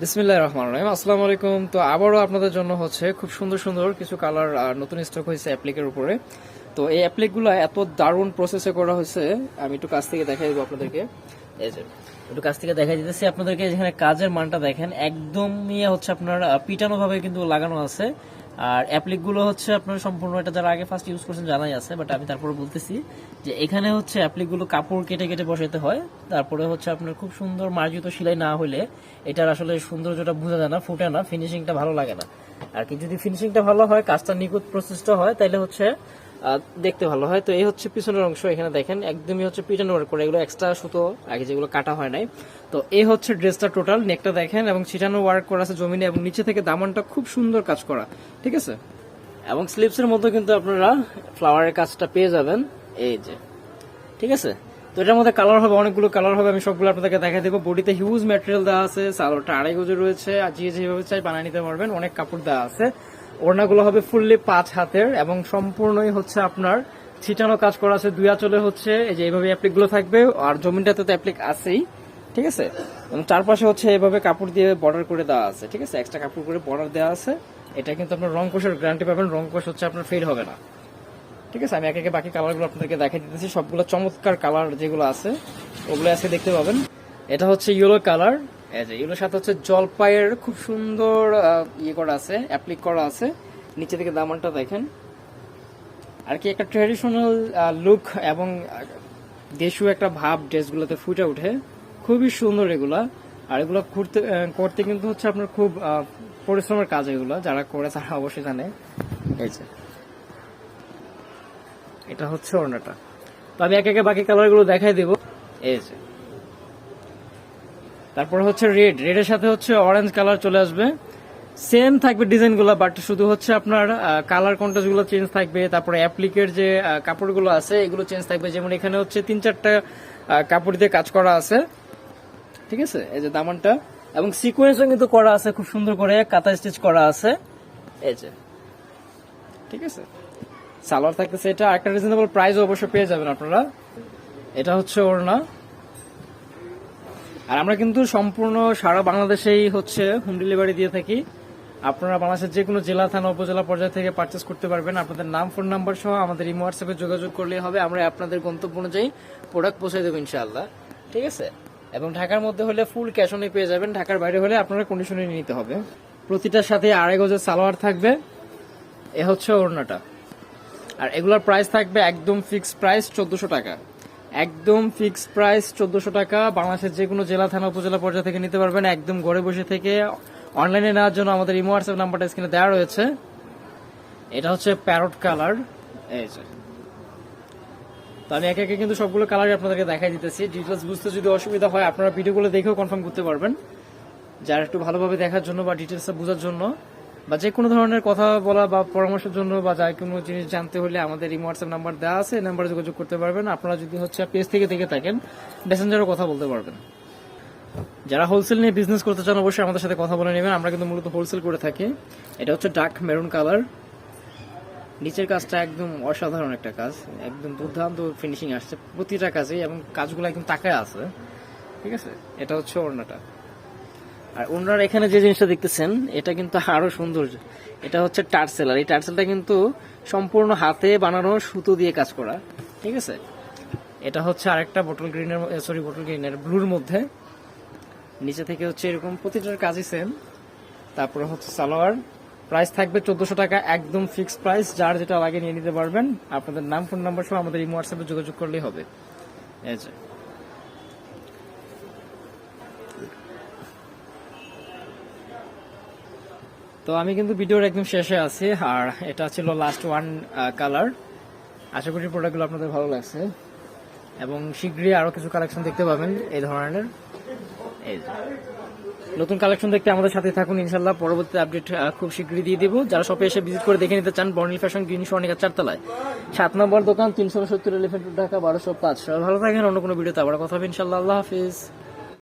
বিসমিল্লাহ রহমান রহিম। আসসালামু আলাইকুম। তো আবারও আপনাদের জন্য হচ্ছে খুব সুন্দর সুন্দর কিছু কালার নতুন স্টক হয়েছে অ্যাপ্লিকের উপরে। তো এই অ্যাপ্লিকগুলো এত দারুণ প্রসেসে করা হয়েছে, আমি একটু কাছ থেকে দেখাই দেবো আপনাদেরকে। এই যে, একটু কাছ থেকে দেখাই দিতেছি আপনাদেরকে। যেখানে কাজের মানটা দেখেন, একদম ইয়ে হচ্ছে আপনার পিটানো ভাবে কিন্তু লাগানো আছে। আর অ্যাপ্লিকগুলো হচ্ছে আপনার সম্পূর্ণ এটা যারা আগে ফার্স্ট ইউজ করছেন জানাই আছে বাট আমি তারপরে বলতেছি যে এখানে হচ্ছে অ্যাপ্লিকগুলো কাপড় কেটে কেটে বসাতে হয়। তারপরে হচ্ছে আপনার খুব সুন্দর মার্জিত সেলাই না হলে এটার আসলে সৌন্দর্যটা বোঝা যায় না, ফুটে না ফিনিশিংটা ভালো লাগে না। আর কি যদি ফিনিশিংটা ভালো হয়, কাজটা নিখুঁত প্রসেসটা হয় তাহলে হচ্ছে দেখতে ভালো হয়। তো এই হচ্ছে পিছনের অংশ, এখানে দেখেন, একদমই হচ্ছে পিটানো ওয়ার্ক করে। এগুলো এক্সট্রা সুতো, আগে যেগুলো কাটা হয় নাই। তো এই হচ্ছে ড্রেসটা টোটাল নেকটা দেখেন, এবং ছিটানো ওয়ার্ক করা আছে জমিনে, এবং নিচে থেকে দামানটা খুব সুন্দর কাজ করা। ঠিক আছে? এবং স্লিপসের মধ্যে কিন্তু আপনারা ফ্লাওয়ারের কাজটা পেয়ে যাবেন। এই যে। ঠিক আছে? তো এটার মধ্যে কালার হবে, অনেকগুলো কালার হবে, আমি সবগুলো আপনাদেরকে দেখা দেবো। বডিতে হিউজ ম্যাটেরিয়াল দেওয়া আছে, সালোয়ারটা আড়াই গজে রয়েছে, আর যে যেভাবে চাই বানিয়ে নিতে পারবেন, অনেক কাপড় দেওয়া আছে। ওড়নাগুলো হবে ফুললি পাঁচ হাতের এবং সম্পূর্ণই হচ্ছে আপনার ছিটানো কাজ করা আছে। দুই আঁচলে হচ্ছে এই যে এইভাবে অ্যাপ্লিকগুলো থাকবে আর জমিনটাতে তো অ্যাপ্লিক আছেই, ঠিক আছে? এবং চারপাশে হচ্ছে এভাবে কাপড় দিয়ে বর্ডার করে দেওয়া আছে, ঠিক আছে? এক্সট্রা কাপড় করে বর্ডার দেওয়া আছে। এটা কিন্তু আপনার রং কোষের গ্যারান্টি পাবেন, রং কোষ হচ্ছে আপনার ফেল হবে না। ঠিক আছে? আমি একে একে বাকি কালারগুলো আপনাদেরকে দেখাই দিতেছি। সবগুলো চমৎকার কালার যেগুলো আছে, ওগুলো আজকে দেখতে পাবেন। এটা হচ্ছে ইয়েলো কালার এই যে ইয়েলোর সাথে হচ্ছে জলপাইয়ের খুব সুন্দর ইয়ে করা আছে অ্যাপ্লিক করা আছে। নিচে থেকে দামানটা দেখেন। আর কি একটা ট্র্যাডিশনাল লুক এবং দেশীয় একটা ভাব ড্রেসগুলোতে ফুটে ওঠে। খুবই সুন্দর এগুলা। আর এগুলো করতে করতে কিন্তু হচ্ছে আপনার খুব পরিশ্রমের কাজ এগুলো, যারা করে তারা অবশ্যই জানে। এই যে, এটা হচ্ছে ওড়নাটা। তো আমি একে একে বাকি কালারগুলো দেখাই দেব। এই যে তারপরে হচ্ছে রেড। রেডের সাথে হচ্ছে অরেঞ্জ কালার চলে আসবে। সেম থাকবে ডিজাইনগুলো বাট শুধু হচ্ছে আপনার কালার কন্ট্রাস্টগুলো চেঞ্জ থাকবে, তারপরে অ্যাপ্লিকের যে কাপড়গুলো আছে, এগুলো চেঞ্জ থাকবে। যেমন এখানে হচ্ছে তিন চারটা কাপড় দিয়ে কাজ করা আছে। ঠিক আছে? এই যে দামানটা। এবং সিকোয়েন্সও কিন্তু করা আছে, খুব সুন্দর করে কাতা স্টিচ করা আছে। এই যে। ঠিক আছে? সালোয়ার থাকতেছে এটা। একটা রিজনেবল প্রাইস অবশ্য পেয়ে যাবেন আপনারা। এটা হচ্ছে ওড়না। আর আমরা কিন্তু সম্পূর্ণ সারা বাংলাদেশেই হচ্ছে হোম ডেলিভারি দিয়ে থাকি। আপনারা বাংলাদেশের যে কোনো জেলা, থানা, উপজেলা পর্যায় থেকে পারচেস করতে পারবেন। আপনাদের নাম ফোন নাম্বার সহ আমাদের ইমো হোয়াটসঅ্যাপে যোগাযোগ করলেই হবে। আমরা আপনাদের গন্তব্য অনুযায়ী প্রোডাক্ট পৌঁছে দেবো ইনশাআল্লাহ। ঠিক আছে? এবং ঢাকার মধ্যে হলে ফুল ক্যাশ অনে পেয়ে যাবেন। ঢাকার বাইরে হলে আপনারা কন্ডিশনে নিতে হবে। প্রতিটার সাথে আড়াই গজের সালোয়ার থাকবে। এ হচ্ছে ওড়নাটা। আর এগুলোর প্রাইস থাকবে একদম ফিক্সড প্রাইস চোদ্দশো টাকা। একদম ফিক্সড প্রাইস চোদ্দশো টাকা। বাংলাদেশের যে কোনো জেলা, থানা, উপজেলা পর্যায়ে থেকে নিতে পারবেন। একদম ঘরে বসে থেকে অনলাইনে নেওয়ার জন্য আমাদের ইমো হোয়াটসঅ্যাপ নাম্বারটা স্ক্রিনে দেওয়া রয়েছে। এটা হচ্ছে প্যারট কালার এই যে। তো আমি একে একে কিন্তু সবগুলো কালারই আপনাদেরকে দেখাই দিতেছি। ডিটেলস বুঝতে যদি অসুবিধা হয়, আপনারা ভিডিওগুলো দেখেও কনফার্ম করতে পারবেন। যারা একটু ভালোভাবে দেখার জন্য বা ডিটেলসটা বোঝার জন্য। বা যে কোনো ধরনের কথা বলা বা পরামর্শের জন্য বা যা কোনো জিনিস জানতে হলে আমাদের এই হোয়াটসঅ্যাপ নাম্বার দেওয়া আছে, এই নাম্বারে যোগাযোগ করতে পারবেন। আপনারা যদি হচ্ছে পেজ থেকে দেখে থাকেন মেসেঞ্জারও কথা বলতে পারবেন। যারা হোলসেল নিয়ে বিজনেস করতে চান অবশ্যই আমাদের সাথে কথা বলে নেবেন। আমরা কিন্তু মূলত হোলসেল করে থাকি। এটা হচ্ছে ডার্ক মেরুন কালার নিচের কাজটা একদম অসাধারণ একটা কাজ। একদম দুর্দান্ত ফিনিশিং আসছে প্রতিটা কাজে এবং কাজগুলো একদম তাকায় আছে। ঠিক আছে? এটা হচ্ছে ওড়নাটা। আর ওনারা এখানে যে জিনিসটা দেখতেছেন, এটা কিন্তু আরও সুন্দর এটা হচ্ছে টার্সেল, আর এই টার্সেলটা কিন্তু সম্পূর্ণ হাতে বানানো সুতো দিয়ে কাজ করা, ঠিক আছে? এটা হচ্ছে আরেকটা বটল গ্রিনের সরি বটল গ্রিনের ব্লুর মধ্যে। নিচে থেকে হচ্ছে এরকম প্রতিটার কাজই সেম তারপরে হচ্ছে সালোয়ার। প্রাইস থাকবে চোদ্দশো টাকা, একদম ফিক্সড প্রাইস যার যেটা লাগে নিয়ে নিতে পারবেন। আপনাদের নাম ফোন নাম্বার সহ আমাদের ইমো হোয়াটসঅ্যাপে যোগাযোগ করলেই হবে। এই যে। তো আমি কিন্তু ভিডিওর একদম শেষে আছি, আর এটা ছিল লাস্ট ওয়ান কালার আশা করি প্রোডাক্টগুলো আপনাদের ভালো লাগছে। এবং শীঘ্রই আরও কিছু কালেকশন দেখতে পাবেন এই ধরনের। এই। নতুন কালেকশন দেখতে আমাদের সাথে থাকুন ইনশাল্লাহ পরবর্তী আপডেট খুব শীঘ্রই দিয়ে দিব। যারা শপে এসে ভিজিট করে দেখে নিতে চান বর্ণিল ফ্যাশন গ্রিন স্বর্ণিকা চারতলায়। সাত নম্বর দোকান, তিনশো সত্তর এলিফেন্ট ঢাকা, বারোশো পাঁচ। ভালো থাকেন, অন্য কোনো ভিডিওতে আবার কথা হবে ইনশাল্লাহ আল্লাহ হাফিজ।